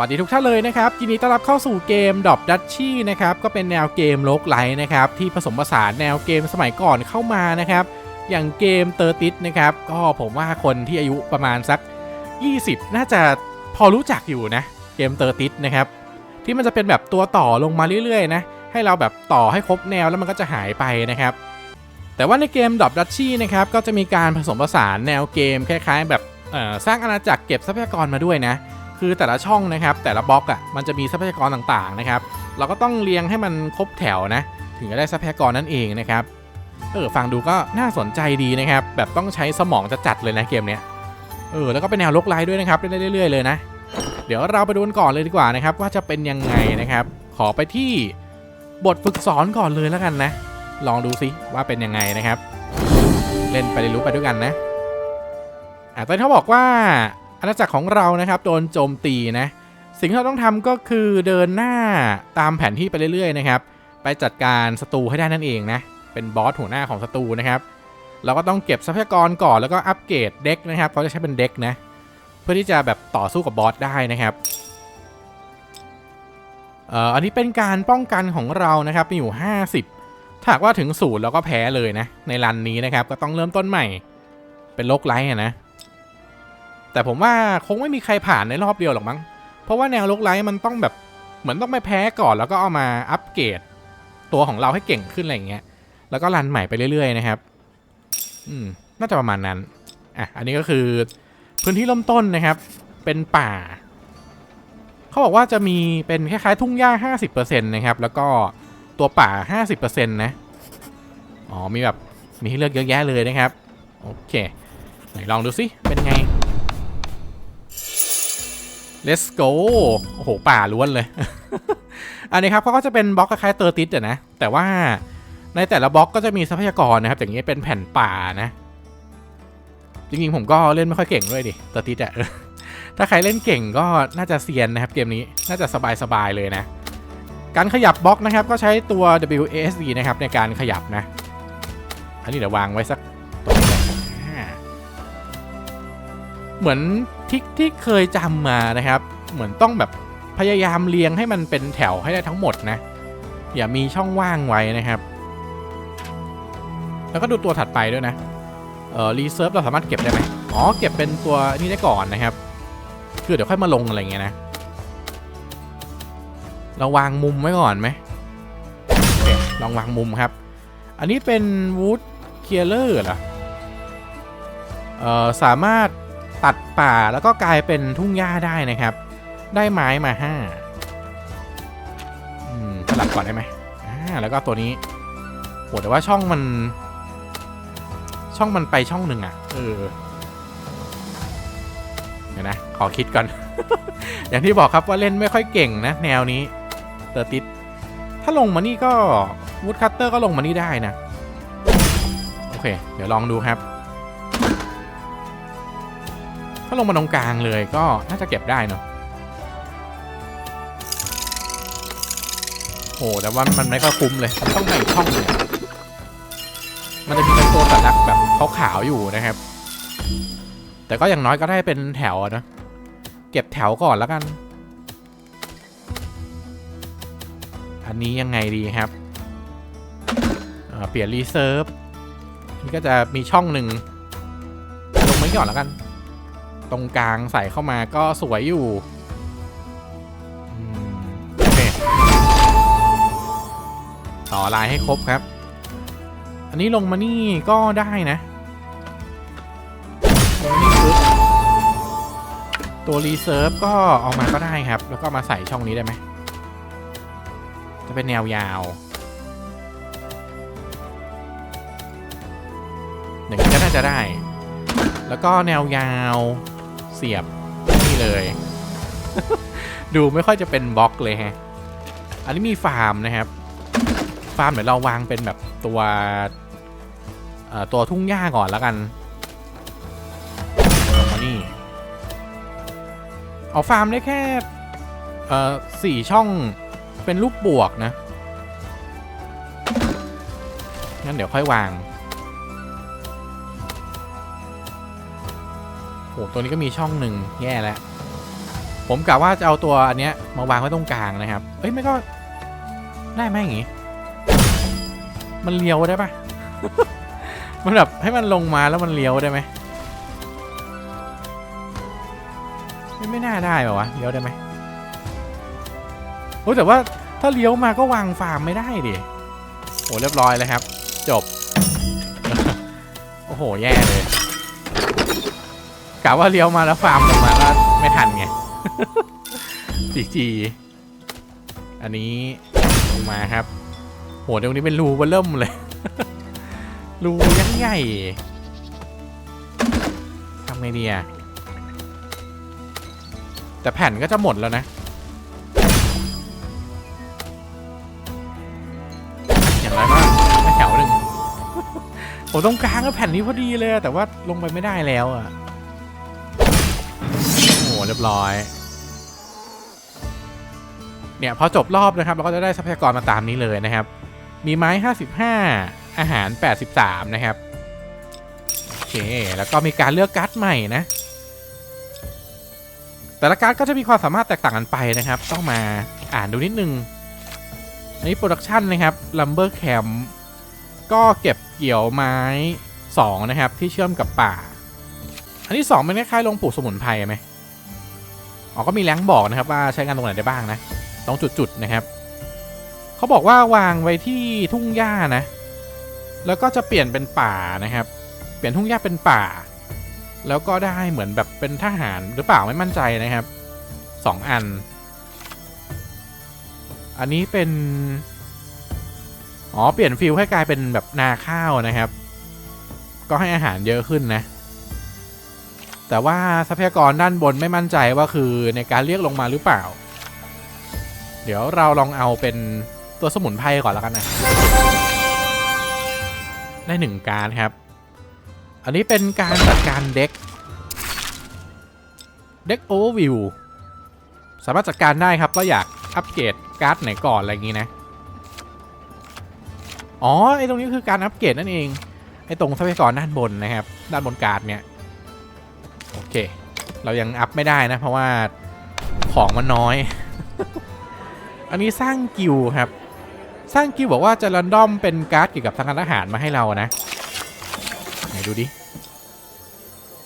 สวัสดีทุกท่านเลยนะครับยินดีต้อนรับเข้าสู่เกมด o บดัชชี่นะครับก็เป็นแนวเกมโลกไลท์นะครับที่ผสมผสานแนวเกมสมัยก่อนเข้ามานะครับอย่างเกมเตอร์ติสนะครับก็ผมว่าคนที่อายุประมาณสัก 20 น่าจะพอรู้จักอยู่นะเกมเตอร์ติสนะครับที่มันจะเป็นแบบตัวต่อลงมาเรื่อยๆนะให้เราแบบต่อให้ครบแนวแล้วมันก็จะหายไปนะครับแต่ว่าในเกมด o บดัชชี่นะครับก็จะมีการผสมผสานแนวเกมคล้ายๆ แบบสร้างอาณาจักรเก็บทรัพยากรมาด้วยนะ คือแต่ละช่องนะครับแต่ละบล็อกอะ่ะมันจะมีทรัพยากรต่างๆนะครับ เราก็ต้องเรียงให้มันครบแถวนะ ถึงจะได้ทรัพยากรนั่นเองนะครับเออฟังดูก็น่าสนใจดีนะครับ แบบต้องใช้สมองจะจัดเลยนะเกมเนี้ยเออแล้วก็เป็นแนวลกไลท์ด้วยนะครับเล่นเรื่อยๆเลยนะ เดี๋ยวเราไปดูกันก่อนเลยดีกว่านะครับ ว่าจะเป็นยังไงนะครับ ขอไปที่บทฝึกสอนก่อนเลยแล้วกันนะ ลองดูซิว่าเป็นยังไงนะครับ เล่นไปเรียนรู้ไปด้วยกันนะอะตอนนี้เขาบอกว่า อาณาจักรของเรานะครับโดนโจมตีนะสิ่งที่เราต้องทำก็คือเดินหน้าตามแผนที่ไปเรื่อยๆนะครับ ไปจัดการศัตรูให้ได้นั่นเองนะ เป็นบอสหัวหน้าของศัตรูนะครับ เราก็ต้องเก็บทรัพยากรก่อนแล้วก็อัปเกรดเด็กนะครับเขาจะใช้เป็นเด็กนะ เพื่อที่จะแบบต่อสู้กับบอสได้นะครับเอ่ออันนี้เป็นการป้องกันของเรานะครับมีอยู่ 50 ถ้าหากว่าถึงศูนย์เราก็แพ้เลยนะ ในรันนี้นะครับ ก็ต้องเริ่มต้นใหม่ เป็นโลกไลท์อะนะ แต่ผมว่าคงไม่มีใครผ่านในรอบเดียวหรอกมั้ง เพราะว่าแนวโลกไลท์มันต้องแบบเหมือนต้องไปแพ้ก่อนแล้วก็เอามาอัปเกรดตัวของเราให้เก่งขึ้นอะไรอย่างเงี้ย แล้วก็รันใหม่ไปเรื่อยๆนะครับ อืม น่าจะประมาณนั้น อะ อันนี้ก็คือพื้นที่เริ่มต้นนะครับ เป็นป่า เขาบอกว่าจะมีเป็นคล้ายๆทุ่งหญ้า 50%นะครับ แล้วก็ตัวป่า 50%นะ อ๋อ มีแบบมีให้เลือกเยอะแยะเลยนะครับ โอเค ไหนลองดูสิ เป็นไง let's go โอ้โห ป่าล้วนเลย อันนี้ครับเขาก็จะเป็นบล็อกคล้ายๆเตอร์ติสอะนะ แต่ว่าในแต่ละบล็อกก็จะมีทรัพยากรนะครับ อย่างนี้เป็นแผ่นป่านะ จริงๆ ผมก็เล่นไม่ค่อยเก่งด้วยดิเตอร์ติสอะถ้าใครเล่นเก่งก็น่าจะเซียนนะครับเกมนี้ น่าจะสบายๆเลยนะ การขยับบล็อกนะครับ ก็ใช้ตัว WASD นะครับในการขยับนะ อันนี้เดี๋ยววางไว้สักตรงนี้อ่าเหมือน ทิกที่เคยจำมานะครับ เหมือนต้องแบบพยายามเรียงให้มันเป็นแถวให้ได้ทั้งหมดนะ อย่ามีช่องว่างไว้นะครับ แล้วก็ดูตัวถัดไปด้วยนะ เออรีเซิร์ฟเราสามารถเก็บได้ไหมอ๋อ เก็บเป็นตัวนี้ได้ก่อนนะครับ คือเดี๋ยวค่อยมาลงอะไรเงี้ยนะ เราวางมุมไว้ก่อนไหมลองวางมุมครับ อันนี้เป็น Wood c l e a r e r เหรอ เอ่อ สามารถ ตัดป่าแล้วก็กลายเป็นทุ่งหญ้าได้นะครับ ได้ไม้มาห้าอืมสลับก่อนได้ไหมอ่าแล้วก็ตัวนี้โหแต่ว่าช่องมัน ช่องมันไปช่องหนึ่งอะ เออ เดี๋ยวนะ ขอคิดก่อน อย่างที่บอกครับว่าเล่นไม่ค่อยเก่งนะ แนวนี้เตอร์ติดถ้าลงมานี่ก็วูดคัตเตอร์ก็ลงมานี่ได้นะ โอเค เดี๋ยวลองดูครับ ถ้าลงมาตรงกลางเลยก็น่าจะเก็บได้เนอะโอ้แต่ว่ามันไม่ค่อยคุ้มเลย ต้องไปอีกช่องหนึงอะมันจะมีเป็นตัวสัญลักษณ์แบบขาวๆอยู่นะครับ แต่ก็อย่างน้อยก็ได้เป็นแถวนะ เก็บแถวก่อนแล้วกัน อันนี้ยังไงดีครับเเปลี่ยนรีเซิร์ฟนี่ก็จะมีช่องหนึ่งลงไว้ก่อนแล้วกัน ตรงกลางใส่เข้ามาก็สวยอยู่โอเคต่อลายให้ครบครับ อันนี้ลงมานี่ก็ได้นะลงนี่ปึ๊บตัวรีเซิร์ฟก็เอามาก็ได้ครับ แล้วก็มาใส่ช่องนี้ได้ไหม จะเป็นแนวยาวอย่างนี้ก็น่าจะได้ แล้วก็แนวยาว เสียบนี่เลย ดูไม่ค่อยจะเป็นบล็อกเลยฮะ อันนี้มีฟาร์มนะครับ ฟาร์มเดี๋ยวเราวางเป็นแบบตัวตัวทุ่งหญ้าก่อนแล้วกันลงมานี่ เอาฟาร์มได้แค่สี่ช่องเป็นรูปบวกนะงั้นเดี๋ยวค่อยวาง โหตัวนี้ก็มีช่องหนึ่งแย่แล้ว ผมกะว่าจะเอาตัวอันเนี้ยมาวางไว้ตรงกลางนะครับ เอ้ยไม่ก็ได้ไหมอย่างงี้ มันเลี้ยวได้ปะมันแบบให้มันลงมาแล้วมันเลี้ยวได้ไหมไม่ไม่น่าได้ป่าวะเลี้ยวได้ไหมโอ้แต่ว่าถ้าเลี้ยวมาก็วางฟาร์มไม่ได้ดิโอ้เรียบร้อยเลยครับ จบ โอ้โห แย่เลยะว่าเลี้ยวมาแล้วฟาร์มลงมาก็ไม่ทันไงจีจีอันนี้ลงมาครับ โหตรงนี้เป็นรูเบอร์เริ่มเลย รูยักษ์ใหญ่ทำไงดีอะแต่แผ่นก็จะหมดแล้วนะอย่างไรก็ไม่แถวหนึ่งผมต้องกลางก็แผ่นนี้พอดีเลย แต่ว่าลงไปไม่ได้แล้วอะ เรียบร้อย เนี่ยพอจบรอบนะครับเราก็จะได้ทรัพยากรมาตามนี้เลยนะครับ มีไม้ 55 อาหาร 83 นะครับ โอเค แล้วก็มีการเลือกการ์ดใหม่นะ แต่ละการ์ดก็จะมีความสามารถแตกต่างกันไปนะครับ ต้องมาอ่านดูนิดนึงอันนี้โปรดักชันนะครับ Lumber Camp ก็เก็บเกี่ยวไม้ 2 นะครับ ที่เชื่อมกับป่า อันที่2เป็นคล้ายๆลงปลูกสมุนไพรไหม อ๋อก็มีแรงบอกนะครับว่าใช้งานตรงไหนได้บ้างนะตรงจุดๆนะครับเขาบอกว่าวางไว้ที่ทุ่งหญ้านะ แล้วก็จะเปลี่ยนเป็นป่านะครับ เปลี่ยนทุ่งหญ้าเป็นป่า แล้วก็ได้เหมือนแบบเป็นทหารหรือเปล่าไม่มั่นใจนะครับสองอัน อันนี้เป็นอ๋อเปลี่ยนฟิลให้กลายเป็นแบบนาข้าวนะครับ ก็ให้อาหารเยอะขึ้นนะ แต่ว่าทรัพยากรด้านบนไม่มั่นใจว่าคือในการเรียกลงมาหรือเปล่า เดี๋ยวเราลองเอาเป็นตัวสมุนไพรก่อนแล้วกันนะ ได้หนึ่งการครับ อันนี้เป็นการจัดการเด็ก เด็กโอเวอร์วิวสามารถจัดการได้ครับก็อยากอัปเกรดการ์ดไหนก่อนอะไรอย่างนี้นะ อ๋อไอตรงนี้คือการอัปเกรดนั่นเองไอตรงทรัพยากรด้านบนนะครับ ด้านบนการ์ดเนี่ย เค เรายังอัพไม่ได้นะ เพราะว่าของมันน้อย อันนี้สร้างกิลด์ครับ สร้างกิลด์บอกว่าจะรันดอมเป็นการ์ดเกี่ยวกับทางการทหารมาให้เรานะ ไหนดูดิ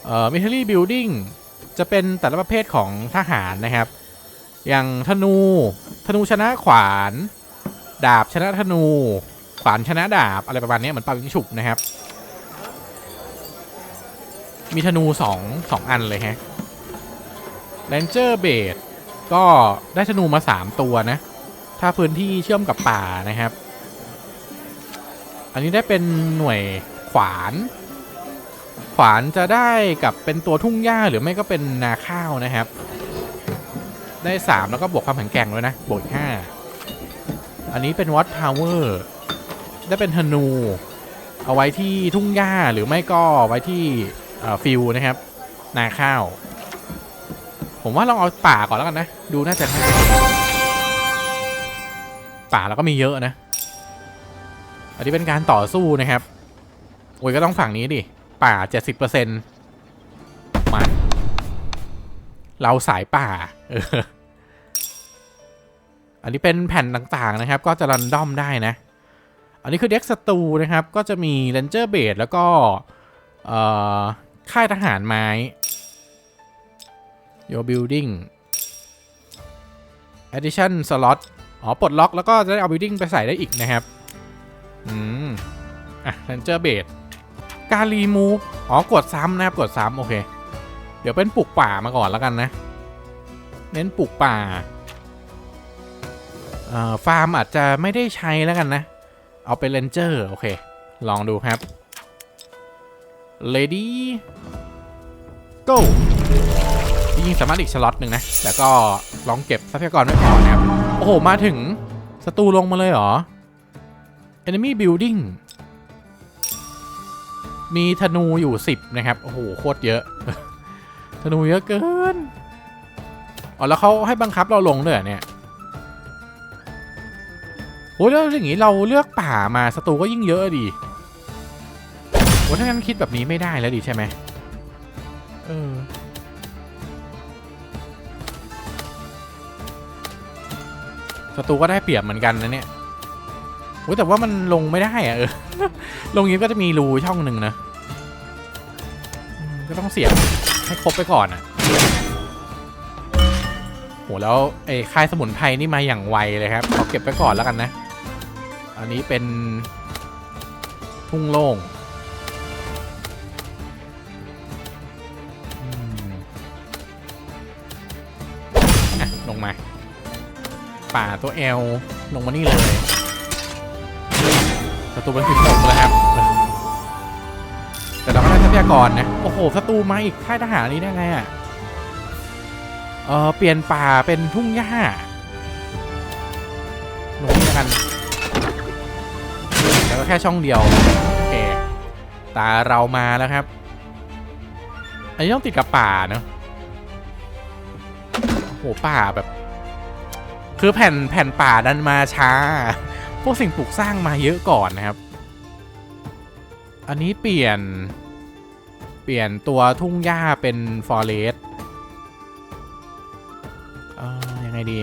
เอ่อ military building จะเป็นแต่ละประเภทของทหารนะครับ อย่างธนู ธนูชนะขวาน ดาบชนะธนู ขวานชนะดาบอะไรประมาณนี้เหมือนปายิงฉุบนะครับ มีธนูสองสองอันเลยฮะ Ranger b a d ก็ได้ธนูมา3ตัวนะ ถ้าพื้นที่เชื่อมกับป่านะครับ อันนี้ได้เป็นหน่วยขวาน ขวานจะได้กับเป็นตัวทุ่งหญ้าหรือไม่ก็เป็นนาข้าวนะครับ ได้3แล้วก็บวกความแข็งแกร่งด้วยนะบวกห้าอันนี้เป็นวอตทาวเวอร์ได้เป็นธนู เอาไว้ที่ทุ่งหญ้าหรือไม่ก็ไว้ที่ ฟิลนะครับ นาข้าว ผมว่าลองเอาป่าก่อนแล้วกันนะ ดูน่าจะง่ายป่าแล้วก็มีเยอะนะ อันนี้เป็นการต่อสู้นะครับโอ้ยก็ต้องฝั่งนี้ดิ ป่า 70%มา เราสายป่าเอออันนี้เป็นแผ่นต่างๆนะครับ ก็จะรันดอมได้นะ อันนี้คือเด็กศัตรูนะครับ ก็จะมี Ranger b a s e แล้วก็เอ่อ ค่ายทหารไม้ Your Building Addition Slot อ๋อ ปลดล็อกแล้วก็จะได้เอา Building ไปใส่ได้อีกนะครับ อืม อะ Ranger b a s e การรีมูฟอ๋อ กดซ้ำนะครับ กดซ้ำโอเค เดี๋ยวเป็นปลูกป่ามาก่อนแล้วกันนะ เน้นปลูกป่าเอ่อฟาร์มอาจจะไม่ได้ใช้แล้วกันนะ เอาเป็น Ranger โอเค ลองดูครับ Lady Go จริงๆสามารถอีกสล็อตหนึ่งนะแต่ก็ลองเก็บทรัพยากรไว้ก่อนนะครับ โอ้โห มาถึงศัตรูลงมาเลยเหรอ Enemy Building มีธนูอยู่ 10 นะครับ โอ้โห โคตรเยอะ ธนูเยอะเกิน อ๋อ แล้วเขาให้บังคับเราลงด้วยเหรอเนี่ยโอ้ยแล้วอย่างงี้เราเลือกป่ามาศัตรูก็ยิ่งเยอะดี โอ้ถ้างั้นคิดแบบนี้ไม่ได้แล้วดิใช่ไหมเออศัตรูก็ได้เปรียบเหมือนกันนะเนี่ยโอ้ยแต่ว่ามันลงไม่ได้อะเออ ลงอย่างนี้ก็จะมีรูช่องหนึ่งนะอืมก็ต้องเสียบให้ครบไปก่อนอะโหแล้วไอ้ค่ายสมุนไพรนี่มาอย่างไวเลยครับขอเก็บไปก่อนแล้วกันนะ อันนี้เป็นทุ่งโล่ง ป่าตัวเอลลงมานี่เลยศัตรูเป็นสิบหกแล้วครับ แต่เราก็ได้ทรัพยากรนะ โอ้โหศัตรูมาอีกค่ายทหารนี้ได้ไงอะ เออเปลี่ยนป่าเป็นทุ่งหญ้าลงนี่แล้วกันแล้วก็แค่ช่องเดียว โอเค ตาเรามาแล้วครับ อันนี้ต้องติดกับป่าเนอะโอ้โหป่าแบบ คือแผ่นแผ่นป่าดันมาช้า พวกสิ่งปลูกสร้างมาเยอะก่อนนะครับ อันนี้เปลี่ยน เปลี่ยนตัวทุ่งหญ้าเป็นฟอเรสต์เออยังไงดี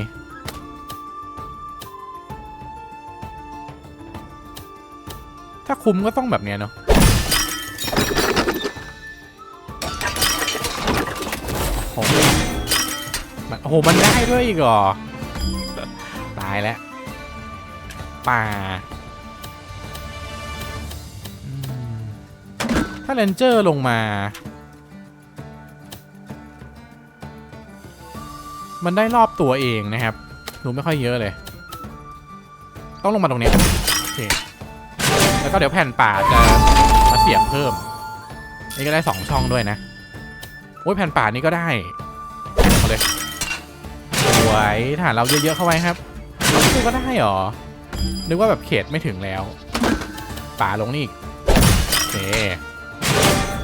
ถ้าคุมก็ต้องแบบเนี้ยเนาะโอ้โห มันได้ด้วยอีกเหรอายแล้ว ป่า ถ้าเรนเจอร์ลงมา มันได้รอบตัวเองนะครับ ดูไม่ค่อยเยอะเลย ต้องลงมาตรงนี้ โอเค แล้วก็เดี๋ยวแผ่นป่าจะมาเสียบเพิ่ม นี่ก็ได้สองช่องด้วยนะ โอ้ยแผ่นป่านี้ก็ได้เอาเลยสวยฐานเราเยอะๆเข้าไว้ครับ เอาคู่ก็ได้หรอ นึกว่าแบบเขตไม่ถึงแล้ว ป่าลงนี่อีกโอเค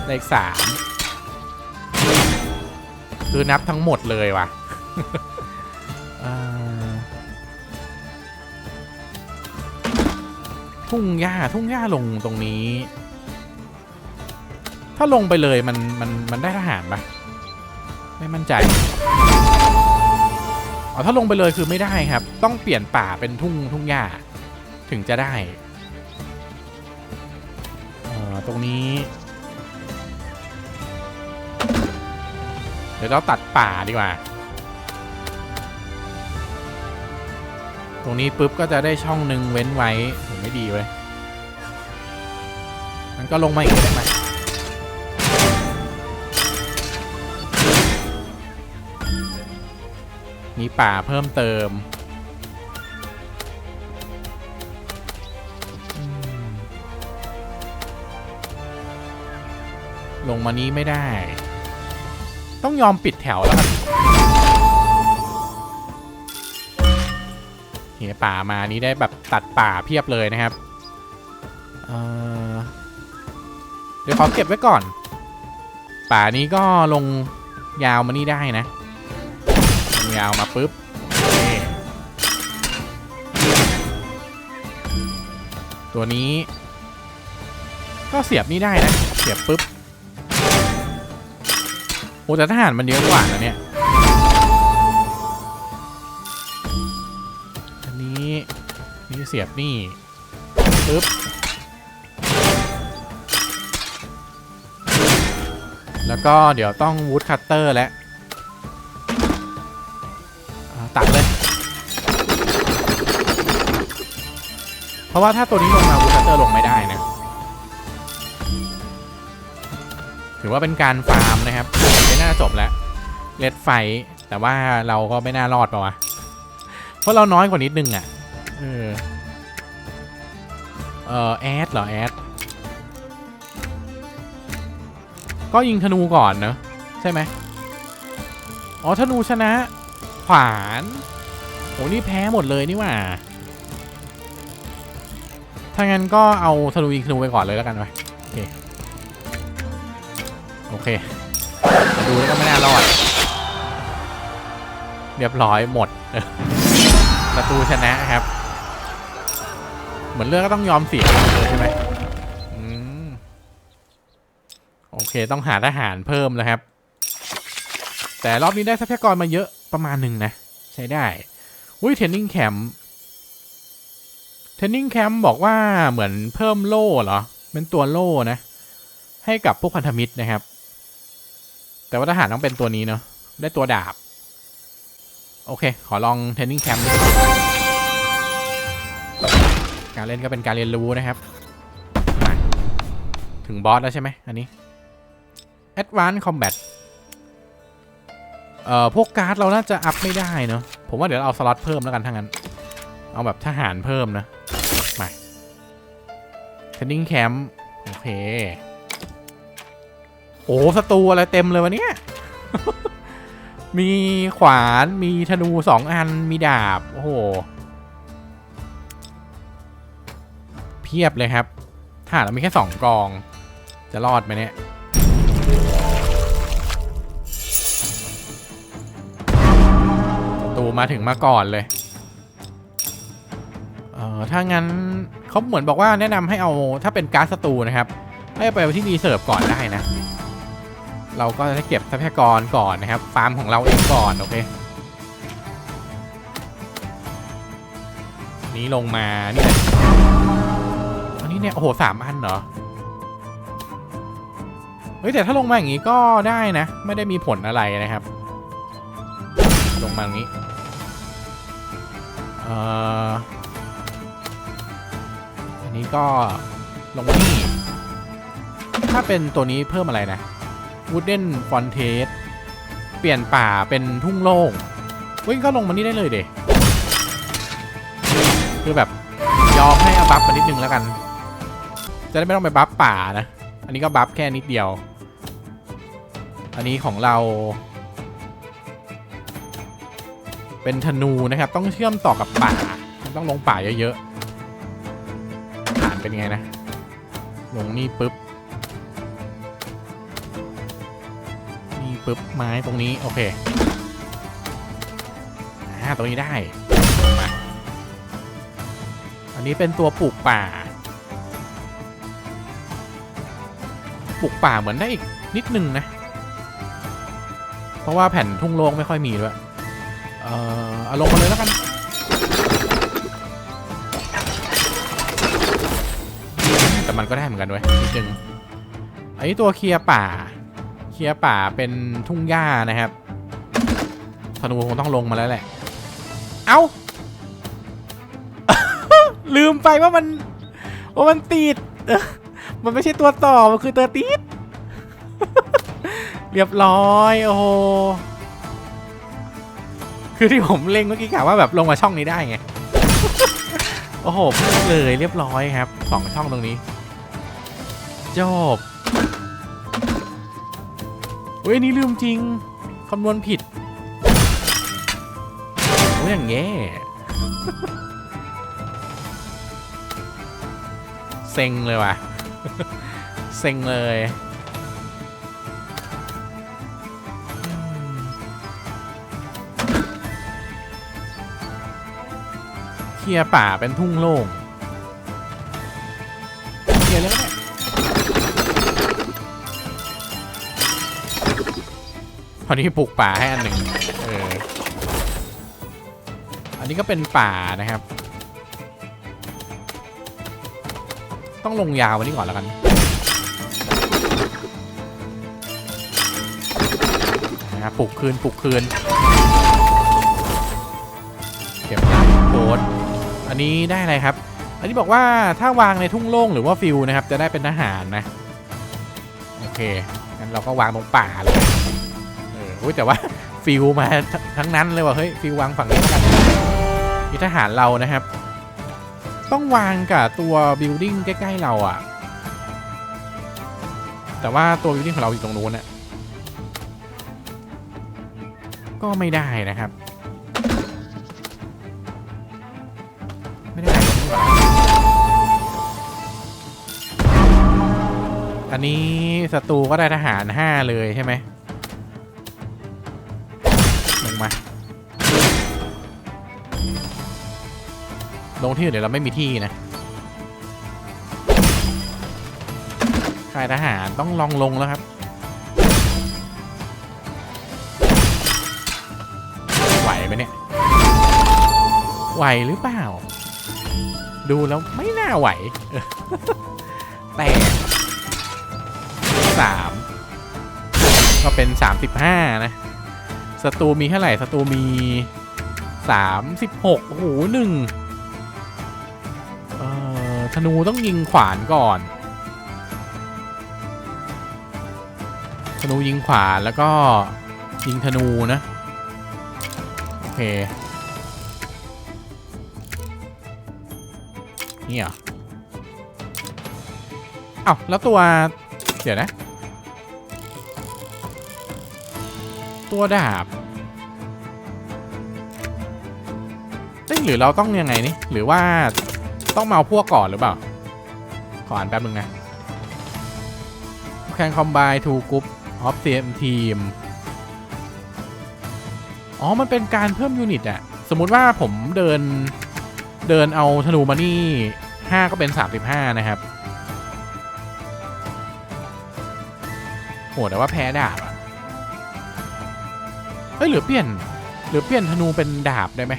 เลขสามคือนับทั้งหมดเลยว่ะเอ่อทุ่งหญ้าทุ่งหญ้าลงตรงนี้ ถ้าลงไปเลยมันมันมันได้ทหารปะไม่มั่นใจ อ๋อถ้าลงไปเลยคือไม่ได้ครับ ต้องเปลี่ยนป่าเป็นทุ่งทุ่งหญ้าถึงจะได้เออตรงนี้ เดี๋ยวเราตัดป่าดีกว่า ตรงนี้ปุ๊บก็จะได้ช่องหนึ่งเว้นไว้ ผมไม่ดีเว้ยมันก็ลงมาอีกได้ไหม มีป่าเพิ่มเติม ลงมานี้ไม่ได้ ต้องยอมปิดแถวแล้วครับเหียป่ามานี้ได้แบบตัดป่าเพียบเลยนะครับเเดี๋ยวขอเก็บไว้ก่อน ป่านี้ก็ลงยาวมานี่ได้นะ ยาวมาปุ๊บตัวนี้ ก็เสียบนี่ได้นะ เสียบปุ๊บโอ้แต่ทหารมันเยอะกว่านะเนี่ย อันนี้นี่เสียบนี่ปึ๊บแล้วก็เดี๋ยวต้องวูดคัตเตอร์แล้ว ตัดเลย เพราะว่าถ้าตัวนี้ลงมาวูดคัตเตอร์ลงไม่ได้นะ ถือว่าเป็นการฟาร์มนะครับไม่น่าจบแล้วเลดไฟ แต่ว่าเราก็ไม่น่ารอดปะวะ เพราะเราน้อยกว่านิดนึงอะ เออ เออแอดเหรอแอด ก็ยิงธนูก่อนเนอะใช่ไหมอ๋อธนูชนะ ขวานโหนี่แพ้หมดเลยนี่ว่าถ้างั้นก็เอาธนูยิงธนูไปก่อนเลยแล้วกันไปโอเคโอเค ดูแล้วก็ไม่น่ารอด เรียบร้อยหมดเออศัตรูชนะครับ เหมือนเลือกก็ต้องยอมเสียเลยใช่ไหมอืมโอเคต้องหาทหารเพิ่มแล้วครับ แต่รอบนี้ได้ทรัพยากรมาเยอะ ประมาณหนึ่งนะ ใช้ได้อุ้ยเทนนิ่งแคมป์เทนนิ่งแคมป์บอกว่าเหมือนเพิ่มโล่เหรอ เป็นตัวโล่นะ ให้กับพวกพันธมิตรนะครับ แต่ว่าทหารต้องเป็นตัวนี้เนาะได้ตัวดาบ โอเค ขอลองเทนนิ่งแคมป์การเล่นก็เป็นการเรียนรู้นะครับ ถึงบอสแล้วใช่ไหมอันนี้ Advanced Combat เอ่อพวกการ์ดเราน่าจะอัพไม่ได้เนอะผมว่าเดี๋ยวเเอาสล็อตเพิ่มแล้วกันทั้างนั้น เอาแบบทหารเพิ่มนะมาเทนนิงแคมป์โอเค โอ้ศัตรูอะไรเต็มเลยวะเนี่ยมีขวานมีธนูสองอันมีดาบ โอ้โห เพียบเลยครับถ้าเรามีแค่สองกอง จะรอดไหมเนี่ย มาถึงมาก่อนเลย เอ่อถ้างั้นเขาเหมือนบอกว่าแนะนำให้เอาถ้าเป็นการ์ดสตูนะครับ ให้ไปเอาที่รีเซิร์ฟก่อนได้นะ เราก็จะเก็บทรัพยากรก่อนนะครับ ฟาร์มของเราเองก่อนโอเค นี้ลงมานี่เลยอันนี้เนี่ยโอ้โหสามอันเหรอเฮ้ยแต่ถ้าลงมาอย่างนี้ก็ได้นะ ไม่ได้มีผลอะไรนะครับ ลงมาอย่างนี้ เอ่ออันนี้ก็ลงมานี่ ถ้าเป็นตัวนี้เพิ่มอะไรนะ Wooden f o n t a s เปลี่ยนป่าเป็นทุ่งโล่งเว้ยก็ลงมานี่ได้เลยเดคือแบบยอมให้เอาบัฟมานิดนึงแล้วกัน จะได้ไม่ต้องไปบัฟป่านะ อันนี้ก็บัฟแค่นิดเดียว อันนี้ของเรา เป็นธนูนะครับ ต้องเชื่อมต่อกับป่า ต้องลงป่าเยอะๆฐานเป็นไงนะ ลงนี่ปุ๊บ นี่ปุ๊บไม้ตรงนี้ โอเคอ่าตรงนี้ได้ อันนี้เป็นตัวปลูกป่า ปลูกป่าเหมือนได้อีกนิดนึงนะ เพราะว่าแผ่นทุ่งโล่งไม่ค่อยมีด้วย เอ่อเอาลงมาเลยแล้วกันแต่มันก็ได้เหมือนกันเว้ยนิดนึงอันนี้ตัวเคลียร์ป่า เคลียร์ป่าเป็นทุ่งหญ้านะครับธนูคงต้องลงมาแล้วแหละ เอา้า ลืมไปว่ามันว่ามันติด มันไม่ใช่ตัวต่อ มันคือตัวติด เรียบร้อย โอ้โห คือที่ผมเล็งเมื่อกี้กะว่าแบบลงมาช่องนี้ได้ไง โอ้โหพลาดเลยเรียบร้อยครับสองช่องตรงนี้ จบเฮ้ยนี่ลืมจริง คำนวณผิดโอ้ยอย่างแง่เซ็งเลยว่ะ เซ็งเลย ลียร์ป่าเป็นทุ่งโล่งเคลียร์เลยก็ได้พอนี้ปลูกป่าให้อันหนึ่งเอออันนี้ก็เป็นป่านะครับ ต้องลงยาววันนี้ก่อนแล้วกันนะปลุกคืนปลุกคืนเก็บโค้ด อันนี้ได้อะไรครับ อันนี้บอกว่าถ้าวางในทุ่งโล่งหรือว่าฟิวนะครับ จะได้เป็นทหารนะ โอเค งั้นเราก็วางตรงป่าเลย เอออุ๊ยแต่ว่าฟิวมาทั้งนั้นเลยว่ะ เฮ้ย ฟิววางฝั่งนี้กันมีทหารเรานะครับ ต้องวางกับตัวบิลดิ้งใกล้ ๆ เราอะ่ะ แต่ว่าตัวบิลดิ้งของเราอยู่ตรงนู้นน่ะก็ไม่ได้นะครับ อันนี้ศัตรูก็ได้ทหารห้าเลยใช่ไหมลงมา ลงที่อื่นเดี๋ยวเราไม่มีที่นะค่ายทหารต้องลองลงแล้วครับ ไหวไหมเนี่ย ไหวหรือเปล่า ดูแล้วไม่น่าไหว แต่ สามก็เป็น 35 นะศัตรูมีเท่าไหร่ศัตรูมี 36 โอ้โหหนึ่งเออธนูต้องยิงขวานก่อน ธนูยิงขวานแล้วก็ยิงธนูนะ โอเค นี่เหรอเอ้าแล้วตัว เดี๋ยวนะ ตัวดาบเอ้หรือเราต้องยังไงนี่ หรือว่าต้องมาเอาพวกก่อนหรือเปล่า ขออ่านแป๊บนึงนะ Can combine two group of same team อ๋อ มันเป็นการเพิ่มยูนิตอะสมมุติว่าผมเดินเดินเอาธนูมานี่ 5 ก็เป็น 35 นะครับโหแต่ว่าแพ้ดาบ ยหรือเปลี่ยนหรือเปลี่ยนธนูเป็นดาบได้ไหม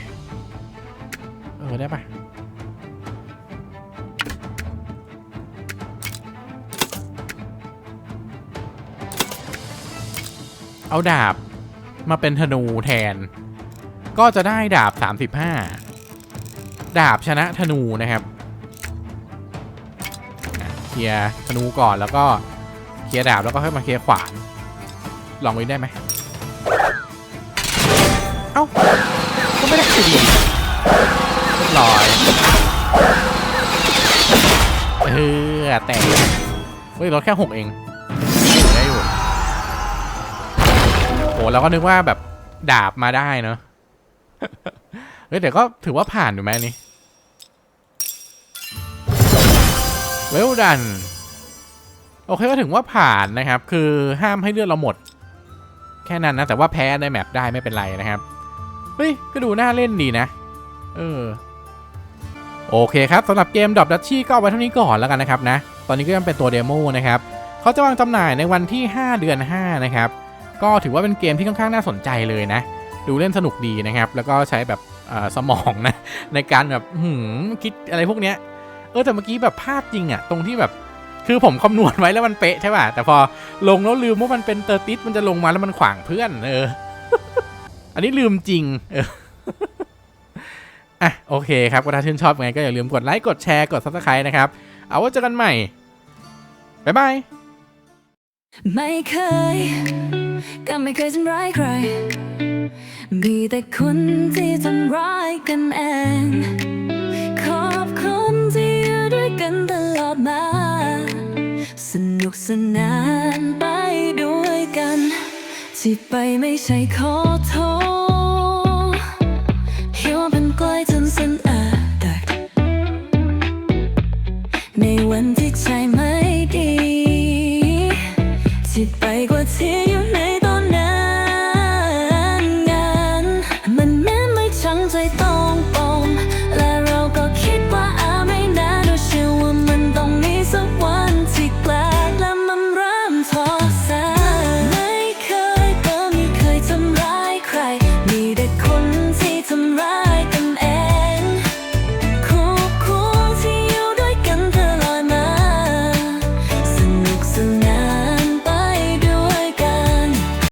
เออได้ปะเอาดาบมาเป็นธนูแทน ก็จะได้ดาบ 35 ดาบชนะธนูนะครับเคลียร์ธนูก่อนแล้วก็เคลียร์ดาบแล้วก็ค่อยมาเคลียร์ขวาน ลองไว้ได้ไหม อ้า ก็ไม่ได้อยู่ดีเรียบร้อย เออแต่เฮ้ยลดแค่หกเองได้อยู่โหเราก็นึกว่าแบบดาบมาได้เนอะเฮ้ยแต่ก็ถือว่าผ่านอยู่ไหมนนี่เวลดัน โอเคก็ถึงว่าผ่านนะครับ คือห้ามให้เลือดเราหมด แค่นั้นนะ แต่ว่าแพ้ในแมปได้ไม่เป็นไรนะครับ เฮ้ย ก็ดูน่าเล่นดีนะ เออ โอเคครับสำหรับเกมด o บดัชชี่ก็เอาไว้เท่านี้ก่อนแล้วกันนะครับนะ ตอนนี้ก็ยังเป็นตัวเดโมนะครับเขาจะวางจำหน่ายในวันที่ 5 เดือน 5 นะครับ ก็ถือว่าเป็นเกมที่ค่อนข้างน่าสนใจเลยนะ ดูเล่นสนุกดีนะครับ แล้วก็ใช้แบบสมองนะ ในการแบบหืมคิดอะไรพวกเนี้ย เออแต่เมื่อกี้แบบพลาดจริงอะตรงที่แบบคือผมคำนวณไว้แล้วมันเป๊ะใช่ป่ะแต่พอลงแล้วลืมว่ามันเป็นเตอร์ติสมันจะลงมาแล้วมันขวางเพื่อนเออ อันนี้ลืมจริงเอออะโอเคครับก็ถ้าชื่นชอบไงก็อย่าลืมกดไลค์กดแชร์กด subscribe นะครับ เอาไว้เจอกันใหม่ บ๊ายบาย ไม่เคย ก็ไม่เคยทำร้ายใคร มีแต่คนที่ทำร้ายกันเอง ขอบคุณที่อยู่ด้วยกันตลอดมา สนุกสนานไปด้วยกัน ที่ไปไม่ใช่ขอโทษ time.